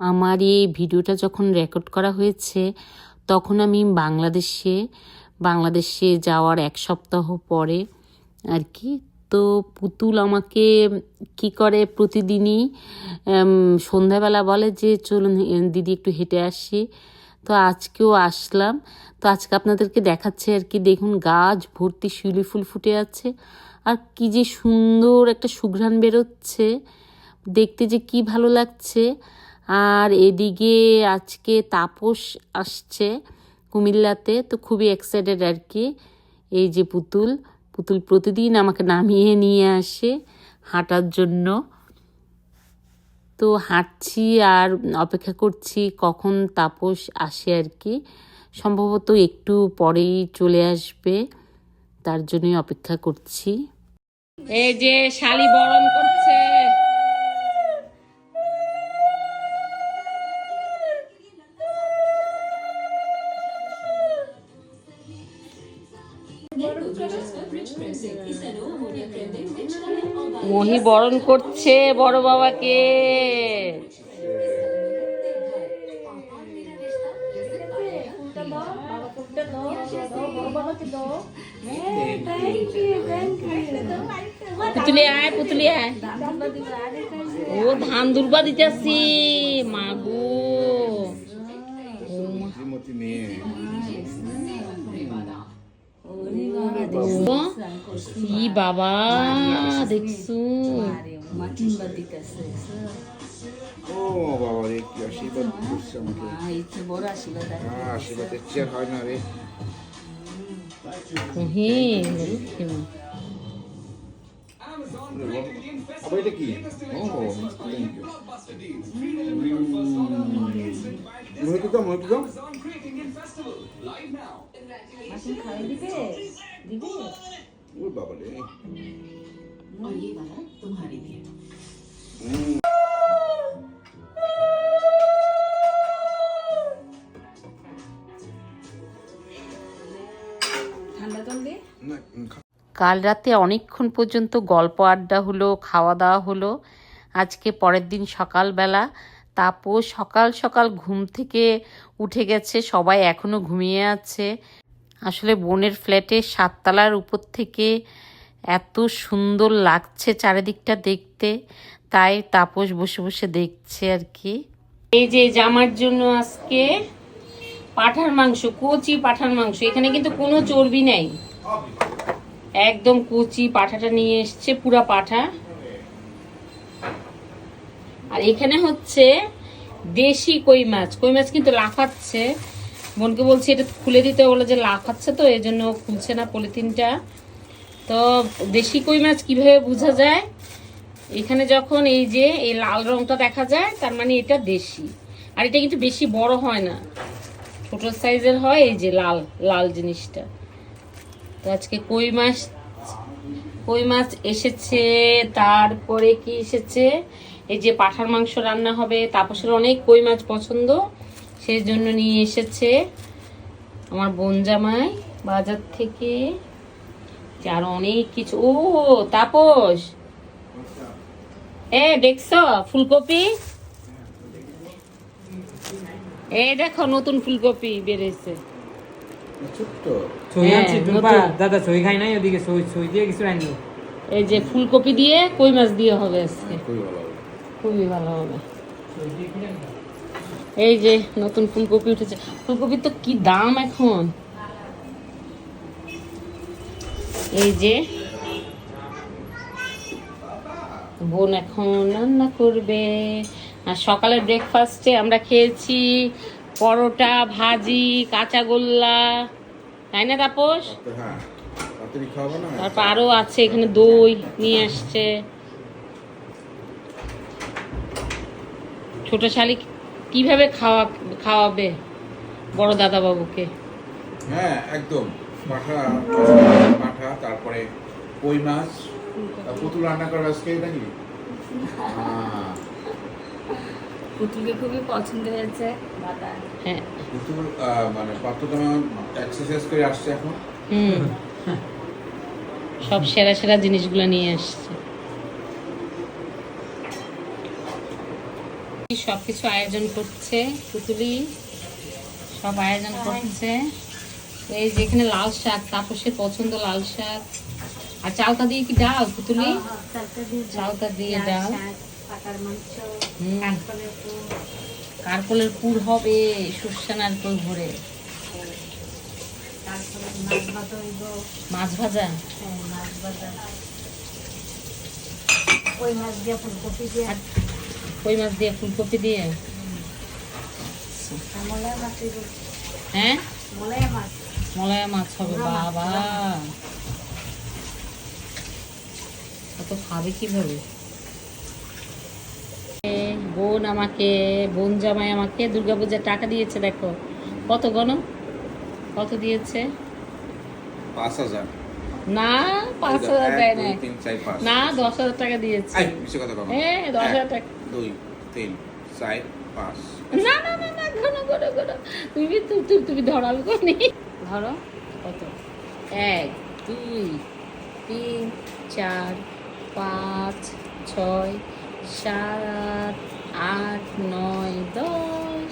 আমার এই ভিডিওটা যখন রেকর্ড করা হয়েছে, তখন আমি বাংলাদেশে বাংলাদেশে যাওয়ার এক সপ্তাহ পরে আর কি, তো পুতুল আমাকে কি করে প্রতিদিনই সন্ধ্যাবেলা বলে যে, চলুন দিদি একটু হেঁটে আসি। তো আজকেও আসলাম। তো আজকে আপনাদেরকে দেখাচ্ছে আর কি, দেখুন গাছ ভর্তি শিউলি ফুল ফুটে আছে। আর কি যে সুন্দর একটা সুঘ্রাণ বেরোচ্ছে। দেখতে যে কি ভালো লাগছে। আর এদিকে আজকে তাপস আসছে কুমিল্লাতে, তো খুবই এক্সাইটেড আর কি। এই যে পুতুল পুতুল প্রতিদিন আমাকে নামিয়ে নিয়ে আসে হাঁটার জন্য। তো হাঁটছি আর অপেক্ষা করছি কখন তাপস আসে আর কি। সম্ভবত একটু পরেই চলে আসবে, তার জন্যই অপেক্ষা করছি। এই যে শালি বরণ করছে। মহি বরণ করছে বড় বাবাকে। পুতুলি আয় পুতুলি আয়। ও ধান দুর্বা দিতেছি মাগো ই বাবা দেখছু ও বাবা রে কি আশীর্বাদ করছে আমাকে হ্যাঁ আশীর্বাদ দেখছি আর হয় না রে হে আবার এটা কি ও থ্যাংক ইউ মহিত দাও মহিত দাও বাবা রে। না খা- কাল রাতে অনেকক্ষণ পর্যন্ত গল্প আড্ডা হলো খাওয়া দাওয়া হলো। আজকে পরের দিন সকালবেলা। তাপস সকাল সকাল ঘুম থেকে উঠে গেছে সবাই এখনও ঘুমিয়ে আছে। আসলে বোনের ফ্ল্যাটে সাততলার উপর থেকে এত সুন্দর লাগছে চারিদিকটা দেখতে, তাই তাপস বসে বসে দেখছে আর কি। এই যে জামার জন্য আজকে পাঠার মাংস, কচি পাঠার মাংস, এখানে কিন্তু কোনো চর্বি নেই। একদম কুচি পাঠাটা নিয়ে এসছে, পুরা পাঠা। আর এখানে হচ্ছে দেশি কই মাছ কই মাছ কিন্তু লাফাচ্ছে। বোনকে বলছি, এটা খুলে দিতে। বলে যে লাফাচ্ছে তো এই জন্য খুলছে না পলিথিনটা। তো দেশি কই মাছ কীভাবে বোঝা যায়? এখানে যখন এই যে, এই লাল রংটা দেখা যায়, তার মানে এটা দেশি। আর এটা কিন্তু বেশি বড় হয় না। ছোট সাইজের হয় এই যে লাল লাল জিনিসটা। তো আজকে কই মাছ কই মাছ এসেছে, তারপরে কি এসেছে? এই যে পাঠার মাংস রান্না হবে, তাপসের অনেক কই মাছ পছন্দ। সেই জন্য নিয়ে এসেছে আমার বোন জামাই বাজার থেকে আরও অনেক কিছু। ও তাপস! এ দেখছ ফুলকপি? এই দেখো নতুন ফুলকপি ছই হ্যাঁ। দাদা খাই নাই ওদিকে দিয়ে কিছু এই যে ফুলকপি দিয়ে কই মাছ দিয়ে হবে আজকে? খুবই ভালো হবে। খুবই ভালো হবে। এই যে নতুন ফুলকপি উঠেছে। ফুলকপির তো কি দাম এখন? এই যে বোন এখন রান্না করবে। আর সকালের ব্রেকফাস্টে আমরা খেয়েছি পরোটা ভাজি কাঁচা গোল্লা। তাই না তাপস? তো হ্যাঁ তাড়াতাড়ি খাওয়াবো না? তারপর আরও আছে এখানে দই নিয়ে আসছে। ছোট শালি কীভাবে খাওয়া খাওয়াবে বড় দাদা বাবুকে হ্যাঁ একদম। পাঠা পাঠা তারপরে কই মাছ? পুতুল রান্না করবে আজকে নাকি? হ্যাঁ, পুতুলকে খুবই পছন্দ হয়েছে। হ্যাঁ। পুতুল মানে পাত্রতমা এক্সারসাইজ করে আসছে এখন। হুম। সব সেরা সেরা জিনিসগুলো নিয়ে আসছে সব কিছু আয়োজন করছে পুতুলি সব আয়োজন করছে। এই যে এখানে লাল শাক তাপসের পছন্দ লাল শাক। আর চালতা দিয়ে কি ডাল পুতুলি? চালতা দিয়ে ডাল কারকলের পুর। হবে সর্ষে নারকল ভরে। মাছ ভাজা ওই মাছ দিয়ে ফুলকপি দিয়ে কই মাছ দিয়ে ফুলকপি দিয়ে? হ্যাঁ? মলাই মাছ হবে বাবা। অত খাবে কীভাবে? বোন আমাকে বোন জামাই আমাকে দুর্গাপূজার টাকা দিয়েছে দেখো। কত গণ? কত দিয়েছে? পাঁচ হাজার। না পাঁচ হাজার দেয় না দশ হাজার টাকা দিয়েছে। হ্যাঁ দশ হাজার টাকা। দুই তিন চার পাঁচ। না না না না ঘন ঘন ঘন। তুমি তুমি তুমি তুমি ধরো আমি ধরো? কত? এক দুই তিন চার পাঁচ ছয় সাত আট নয় দশ।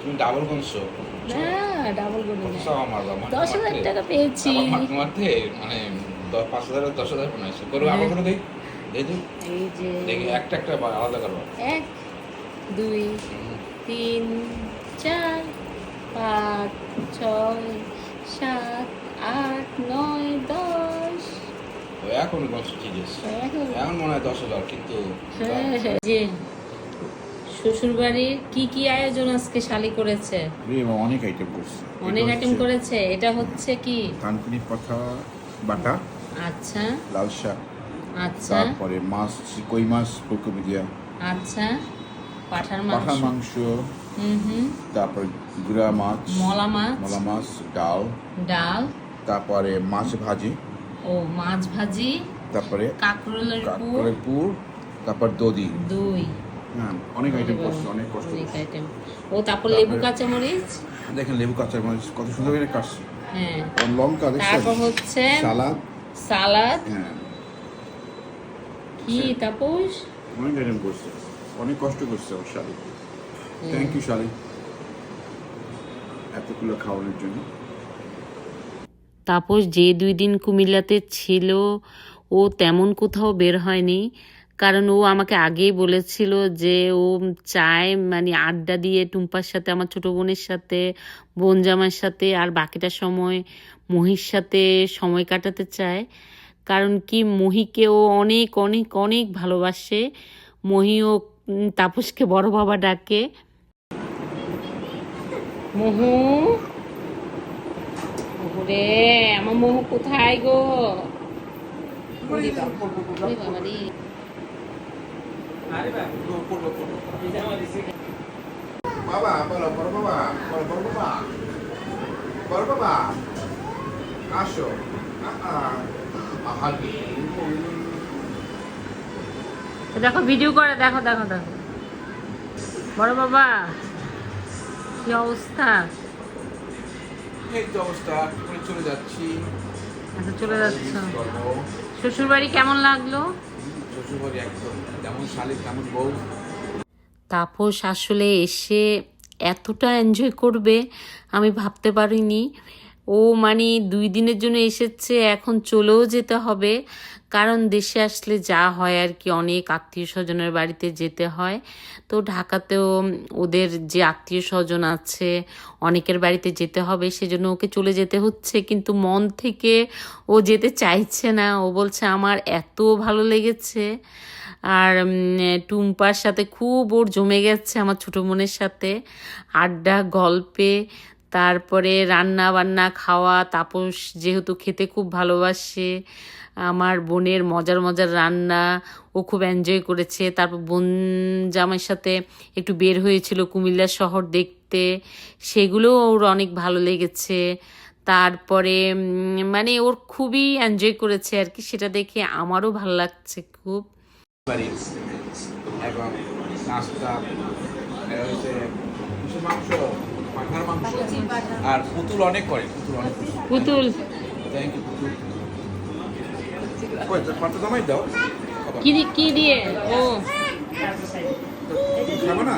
তুমি ডাবল গুনছো। না ডাবল করে কত না সব আমার বাবা? দশ হাজার টাকা পেয়েছি। মাঠে মানে দশ পাঁচ হাজার দশ হাজার আবার দেই। দেই দেই এই যে দেখি একটা একটা আলাদা করব এক দুই তিন চার পাঁচ ছয় সাত আট নয় দশ। এখন গুনছো এখন। এখন মনে হয় দশ হাজার কিন্তু হ্যাঁ, হ্যাঁ, যে শ্বশুর বাড়ির কি কি আয়োজন আজকে শালি করেছে? অনেক আইটেম করছে। অনেক আইটেম করেছে। এটা হচ্ছে কি? কানকুনি পাঠা বাটা আচ্ছা। লাল শাক। আচ্ছা। তারপরে মাছ কই মাছ? ফুলকপি দিয়া আচ্ছা। পাঠার পাঠা মাংস মাংস। হুম হুম। তারপর গুড়া মাছ। মলা মাছ। মলা মাছ ডাল। ডাল। তারপরে মাছ ভাজি। ও মাছ ভাজি। তারপরে কাঁকরোলের পুর। পুর। তারপর দই। হ্যাঁ অনেক আইটেম করছে অনেক কষ্ট অনেক আইটেম ও তারপর লেবু কাঁচা মরিচ দেখেন লেবু কাঁচা মরিচ কত সুন্দর করে কাটছে। হ্যাঁ। লঙ্কা তারপর হচ্ছে সালাদ। সালাদ। হ্যাঁ। কি তাপস? অনেক আইটেম করছে। অনেক কষ্ট করছে আমার শালি। থ্যাংক ইউ শালি। এতগুলো খাওয়ানোর জন্য। তাপস যে দুই দিন কুমিল্লাতে ছিল ও তেমন কোথাও বের হয়নি। কারণ ও আমাকে আগেই বলেছিল যে ও চায় মানে আড্ডা দিয়ে টুম্পার সাথে আমার ছোট বোনের সাথে বোন জামার সাথে আর বাকিটা সময় মহির সাথে সময় কাটাতে চায়। কারণ কি? মহিকেও অনেক অনেক অনেক ভালোবাসে। মহিও তাপসকে বড় বাবা ডাকে। মহু? ওরে আমার মোহ কোথায় গো? বাবা, বাবা বাবা বলো বড় বাবা বলো বড় বাবা। বড় বাবা আসো। দেখো ভিডিও করে দেখো দেখো দেখো। বড় বাবা কি অবস্থা? এই তো অবস্থা করে চলে যাচ্ছি। আচ্ছা চলে যাচ্ছ। শ্বশুর বাড়ি কেমন লাগল? শ্বশুরবাড়ি একদম যেমন শালিক তেমন বউ। তাপস আসলে এসে এতটা এনজয় করবে আমি ভাবতে পারিনি। ও মানে দুই দিনের জন্য এসেছে, এখন চলেও যেতে হবে। কারণ দেশে আসলে যা হয় আর কি, অনেক আত্মীয় স্বজনের বাড়িতে যেতে হয়। তো ঢাকাতেও ওদের যে আত্মীয় স্বজন আছে, অনেকের বাড়িতে যেতে হবে, সেজন্য ওকে চলে যেতে হচ্ছে। কিন্তু মন থেকে ও যেতে চাইছে না, ও বলছে, আমার এত ভালো লেগেছে। আর টুম্পার সাথে খুব ওর জমে গেছে, আমার ছোটো বোনের সাথে। আড্ডা, গল্পে তারপরে রান্না বান্না, খাওয়া, তাপস যেহেতু খেতে খুব ভালোবাসে, আমার বোনের মজার মজার রান্না ও খুব এনজয় করেছে। তারপর বোন জামাইয়ের সাথে একটু বের হয়েছিল কুমিল্লা শহর দেখতে, সেগুলোও ওর অনেক ভালো লেগেছে। তারপরে মানে ওর খুবই এনজয় করেছে আর কি, সেটা দেখে আমারও ভালো লাগছে খুব। এবং নাস্তা মাংস আর পুতুল অনেক করে পুতুল অনেক পুতুল। থ্যাংক ইউ পুতুল। কই তোর জমাই দাও। কি দি- কি দিয়ে? ও। খাবে না?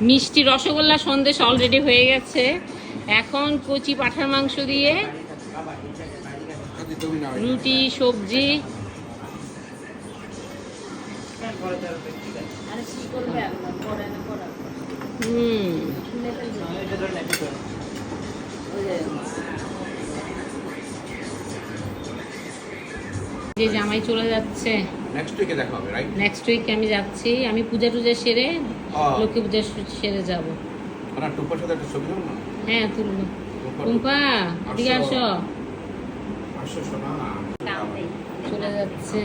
মিষ্টি রসগোল্লা সন্দেশ অলরেডি হয়ে গেছে। এখন কচি পাঠার মাংস দিয়ে রুটি সবজি। হুম। যে জামাই চলে যাচ্ছে। নেক্সট উইকে দেখা হবে রাইট নেক্সট উইকে আমি যাচ্ছি। আমি পূজা টুজা সেরে লক্ষ্মী পূজা সেরে যাব। না টুপার সাথে একটা ছবি না? হ্যাঁ তুলবো। টুম্পা। এদিকে আসো। আসো শোনা চলে যাচ্ছে।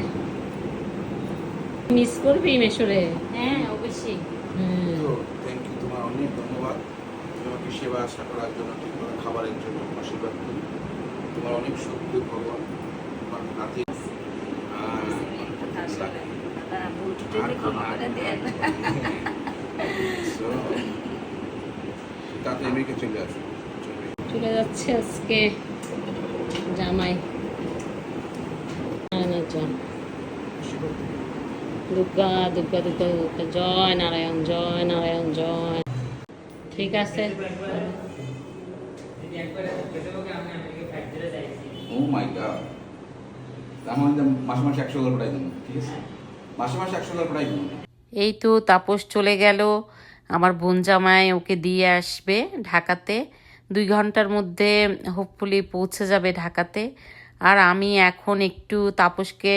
মিস করবি মেশরে? হ্যাঁ অবশ্যই। হুম। তো থ্যাংক ইউ তোমার অনেক ধন্যবাদ। তুমি আমাকে সেবা আশা করার জন্য ঠিকমতো খাবারের জন্য আশীর্বাদ করি। তোমার অনেক শক্তি ভগবান। তোমার আর So, তাতে এমনিকে চলে আসো চলে চলে যাচ্ছে আজকে জামাই নারায়ণের জয় আশীর্বাদ করি। দুর্গা দুর্গা দুর্গা দুর্গা জয় নারায়ণ জয় নারায়ণ জয়। ঠিক আছে? ও মাই গড মাসে মাসে একশো ডলার পাঠাই দেবো ঠিক আছে? মাসে মাসে একশো ডলার পাঠাই দেবো। এই তো তাপস চলে গেল। আমার বোন জামাই ওকে দিয়ে আসবে ঢাকাতে। দুই ঘণ্টার মধ্যে হোপফুলি পৌঁছে যাবে ঢাকাতে। আর আমি এখন একটু তাপসকে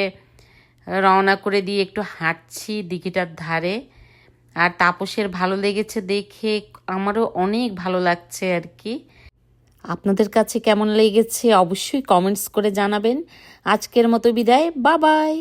রওনা করে দিয়ে একটু হাঁটছি দিঘিটার ধারে। আর তাপসের ভালো লেগেছে দেখে আমারও অনেক ভালো লাগছে আর কি। আপনাদের কাছে কেমন লেগেছে অবশ্যই কমেন্টস করে জানাবেন। আজকের মতো বিদায় বা বাই